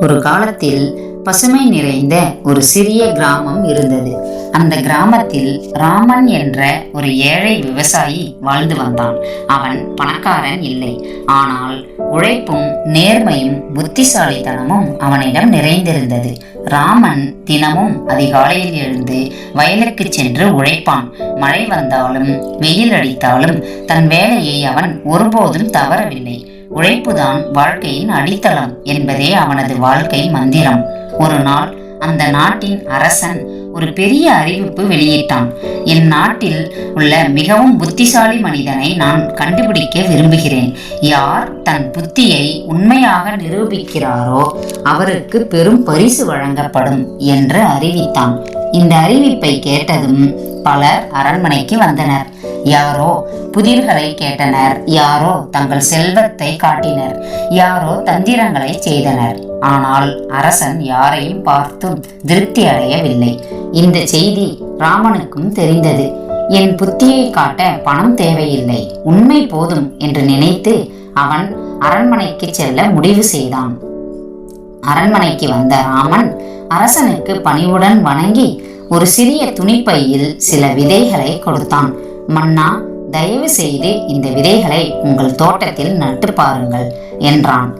ஒரு காலத்தில் பசுமை நிறைந்த ஒரு சிறிய கிராமம் இருந்தது. அந்த கிராமத்தில் ராமன் என்ற ஒரு ஏழை விவசாயி வாழ்ந்து வந்தான். அவன் பணக்காரன் இல்லை. ஆனால் உழைப்பும் நேர்மையும் புத்திசாலித்தனமும் அவனிடம் நிறைந்திருந்தது. ராமன் தினமும் அதிகாலையில் எழுந்து வயலுக்கு சென்று உழைப்பான். மழை வந்தாலும் வெயில் அடித்தாலும் தன் வேலையை அவன் ஒருபோதும் தவறவில்லை. உழைப்புதான் வாழ்க்கையின் அடித்தளம் என்பதே அவனது வாழ்க்கை மந்திரம். ஒரு நாள் அந்த நாட்டின் அரசன் ஒரு பெரிய அறிவிப்பு வெளியிட்டான். என் நாட்டில் உள்ள மிகவும் புத்திசாலி மனிதனை நான் கண்டுபிடிக்க விரும்புகிறேன். யார் தன் புத்தியை உண்மையாக நிரூபிக்கிறாரோ அவருக்கு பெரும் பரிசு வழங்கப்படும் என்று அறிவித்தான். இந்த அறிவிப்பை கேட்டதும் பலர் அரண்மனைக்கு வந்தனர். யாரோ புதிர்களை கேட்டனர். யாரோ தங்கள் செல்வத்தை காட்டினர். யாரோ தந்திரங்களை செய்தனர். ஆனால் அரசன் யாரையும் பார்த்தும் திருப்தி அடையவில்லை. இந்த செய்தி ராமனுக்கும் தெரிந்தது. என் புத்தியை காட்ட பணம் தேவையில்லை. உண்மை போதும் என்று நினைத்து அவன் அரண்மனைக்கு செல்ல முடிவு செய்தான். அரண்மனைக்கு வந்த ராமன் அரசனுக்கு பணிவுடன் வணங்கி ஒரு சிறிய துணிப்பையில் சில விதைகளை கொடுத்தான். மன்னா தயவு செய்து இந்த விதைகளை உங்கள் தோட்டத்தில் நட்டு பாருங்கள் என்றான்.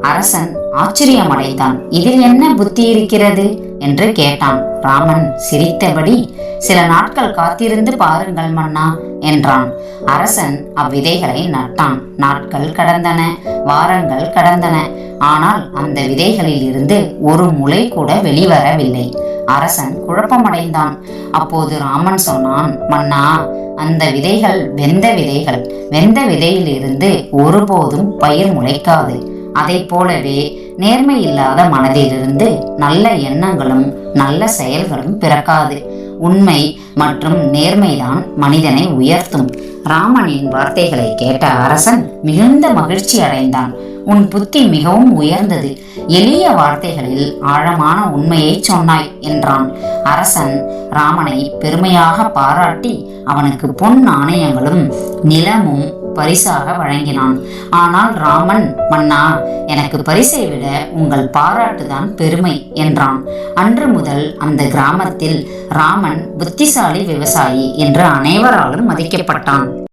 அரசன் ஆச்சரியமடைந்தான். இதில் என்ன புத்தி இருக்கிறது? என்று கேட்டான். ராமன் சிரித்தபடி சில நாட்கள் காத்திருந்து பாருங்கள் மன்னா என்றான். அரசன் அவ்விதைகளை நட்டான். நாட்கள் கடந்தன வாரங்கள் கடந்தன. ஆனால் அந்த விதைகளில் இருந்து ஒரு முளை கூட வெளிவரவில்லை. அரசன் குழப்பமடைந்தான். அப்போது ராமன் சொன்னான் மன்னா அந்த விதைகள் வெந்த விதைகள் வெந்த விதையிலிருந்து ஒருபோதும் பயிர் முளைக்காது. அதை போலவே நேர்மை இல்லாத மனதிலிருந்து நல்ல எண்ணங்களும் நல்ல செயல்களும் பிறக்காது. உண்மை மற்றும் நேர்மைதான் மனிதனை உயர்த்தும். ராமனின் வார்த்தைகளை கேட்ட அரசன் மிகுந்த மகிழ்ச்சி அடைந்தான். உன் புத்தி மிகவும் உயர்ந்தது. எளிய வார்த்தைகளில் ஆழமான உண்மையை சொன்னாய் என்றான். அரசன் ராமனை பெருமையாக பாராட்டி அவனுக்கு பொன் நாணயங்களும் நிலமும் பரிசாக வழங்கினான். ஆனால் ராமன் மன்னா எனக்கு பரிசை விட உங்கள் பாராட்டுதான் பெருமை என்றான். அன்று முதல் அந்த கிராமத்தில் ராமன் புத்திசாலி விவசாயி என்று அனைவராலும் மதிக்கப்பட்டான்.